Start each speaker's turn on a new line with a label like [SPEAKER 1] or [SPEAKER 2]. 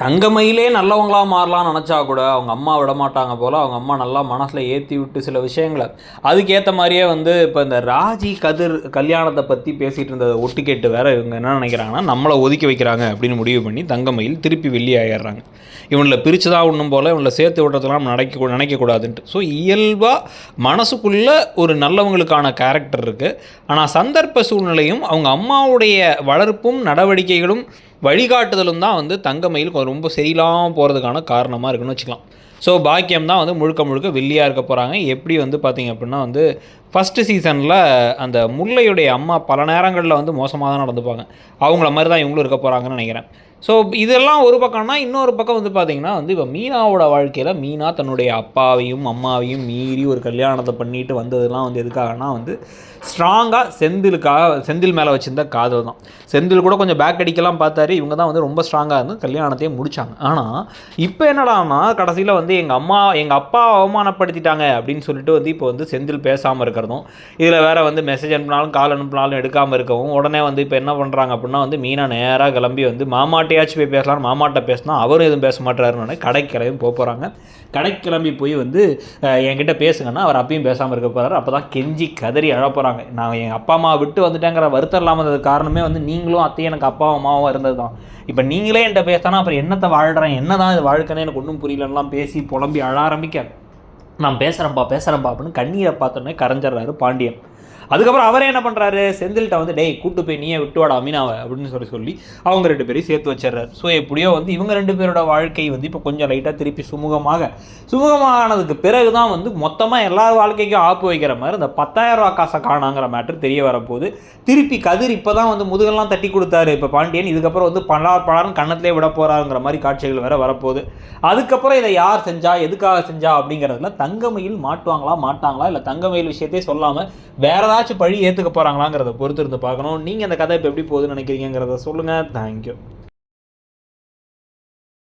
[SPEAKER 1] தங்கமையிலே நல்லவங்களாக மாறலாம்னு நினச்சா கூட அவங்க அம்மா விட மாட்டாங்க போல் அவங்க அம்மா நல்லா மனசில் ஏற்றி விட்டு சில விஷயங்களை. அதுக்கேற்ற மாதிரியே வந்து இப்போ இந்த ராஜி கதிர் கல்யாணத்தை பற்றி பேசிகிட்டு இருந்ததை ஒட்டு கேட்டு வேற இவங்க என்ன நினைக்கிறாங்கன்னா நம்மளை ஒதுக்கி வைக்கிறாங்க அப்படின்னு முடிவு பண்ணி தங்கமயில் திருப்பி வெளியாகிடுறாங்க இவனில் பிரித்து தான் ஒன்றும் போல் இவனில் சேர்த்து விடுறதுலாம் நினைக்க நினைக்கக்கூடாதுன்ட்டு. ஸோ இயல்பாக மனசுக்குள்ளே ஒரு நல்லவங்களுக்கான கேரக்டர் இருக்குது ஆனால் சந்தர்ப்ப சூழ்நிலையும் அவங்க அம்மாவுடைய வளர்ப்பும் நடவடிக்கைகளும் வழிகாட்டுதலும் தான் வந்து தங்கமயில் ரொம்ப சரியில்லாமல் போகிறதுக்கான காரணமாக இருக்குன்னு வச்சுக்கலாம். ஸோ பாக்கியம் தான் வந்து முழுக்க முழுக்க வெள்ளியாக இருக்க போகிறாங்க எப்படி வந்து பார்த்தீங்க அப்படின்னா வந்து ஃபஸ்ட்டு சீசனில் அந்த முல்லையுடைய அம்மா பல நேரங்களில் வந்து மோசமாக தான் நடந்துப்பாங்க. அவங்கள மாதிரி தான் இவங்களும் இருக்க போகிறாங்கன்னு நினைக்கிறேன். ஸோ இதெல்லாம் ஒரு பக்கம்னா இன்னொரு பக்கம் வந்து பார்த்திங்கன்னா வந்து இப்போ மீனாவோட வாழ்க்கையில் மீனா தன்னுடைய அப்பாவையும் அம்மாவையும் மீறி ஒரு கல்யாணத்தை பண்ணிட்டு வந்ததெல்லாம் வந்து எதுக்காகனா வந்து ஸ்ட்ராங்காக செந்திலுக்காக செந்தில் மேலே வச்சிருந்த காதல் தான். செந்தில் கூட கொஞ்சம் பேக் அடிக்கலாம் பார்த்தாரு. இவங்க தான் வந்து ரொம்ப ஸ்ட்ராங்காக இருந்து கல்யாணத்தையே முடித்தாங்க ஆனால் இப்போ என்னடான்னா கடைசியில் வந்து வந்து எங்கள் அம்மா எங்கள் அப்பா அவமானப்படுத்திட்டாங்க அப்படின்னு சொல்லிட்டு வந்து இப்போ வந்து செந்தில் பேசாமல் இருக்கிறதும் இதில் வேறு வந்து மெசேஜ் அனுப்பினாலும் கால் அனுப்பினாலும் எடுக்காமல் இருக்கவும் உடனே வந்து இப்போ என்ன பண்ணுறாங்க அப்படின்னா வந்து மீனா நேராக கிளம்பி வந்து மாமாட்டையாச்சும் போய் பேசலாம் மாமாட்ட பேசினா அவரும் எதுவும் பேச மாட்டாருன்னு கடைக்கு கிளம்பி போக போகிறாங்க கடைக்கு கிளம்பி போய் வந்து என்கிட்ட பேசுங்கன்னா அவர் அப்பயும் பேசாமல் இருக்க போகிறாரு அப்போ தான் கெஞ்சி கதறி அழப்போகிறாங்க நான் எங்கள் அப்பா அம்மா விட்டு வந்துட்டேங்கிற வருத்தம் இல்லாமல் இருந்தது காரணமே வந்து நீங்களும் அத்தையும் எனக்கு அப்பா அம்மாவும் இருந்தது தான் இப்போ நீங்களே என்கிட்ட பேசினா அப்புறம் என்னத்தை வாழ்கிறேன் என்ன தான் இது வாழ்க்கைன்னு எனக்கு ஒன்றும் புரியலன்னெலாம் பேசி புலம்பி அழ ஆரம்பிக்க நான் பேசுகிறேன்ப்பா பேசுகிறேன்ப்பா அப்படின்னு கண்ணீரை பார்த்தோன்னே கரைஞ்சிட்றாரு பாண்டியன். அதுக்கப்புறம் அவரே என்ன பண்ணுறாரு செந்தில்கிட்ட வந்து டேய் கூட்டு போய் நீயே விட்டு வாடா அமீனாவை அப்படின்னு சொல்லி சொல்லி அவங்க ரெண்டு பேரையும் சேர்த்து வச்சிடுறாரு. ஸோ எப்படியோ வந்து இவங்க ரெண்டு பேரோட வாழ்க்கை வந்து இப்போ கொஞ்சம் லைட்டாக திருப்பி சுமூகமாக சுமூகமானதுக்கு பிறகு தான் வந்து மொத்தமாக எல்லா வாழ்க்கைக்கும் ஆப்பு வைக்கிற மாதிரி இந்த பத்தாயிரம் ரூபா காசை காணாங்கிற மேட்ரு தெரிய வரப்போகுது. திருப்பி கதிர் இப்போ தான் வந்து முதுகெல்லாம் தட்டி கொடுத்தாரு. இப்போ பாண்டியன் இதுக்கப்புறம் வந்து பலார் பலார்னு கண்ணத்திலே விட போகிறாங்கிற மாதிரி காட்சிகள் வேற வரப்போகுது. அதுக்கப்புறம் இதை யார் செஞ்சா எதுக்காக செஞ்சா அப்படிங்கிறதுல தங்கமயில் மாட்டுவாங்களா மாட்டாங்களா? இல்லை தங்கமயில் விஷயத்தையே சொல்லாமல் வேற ஏதாச்சும் பழி ஏற்றுக்க போகிறாங்களாங்கிறத பொறுத்து இருந்து பார்க்கணும். நீங்கள் அந்த கதை இப்போ எப்படி போகுதுன்னு நினைக்கிறீங்கிறத சொல்லுங்கள் தேங்க்யூ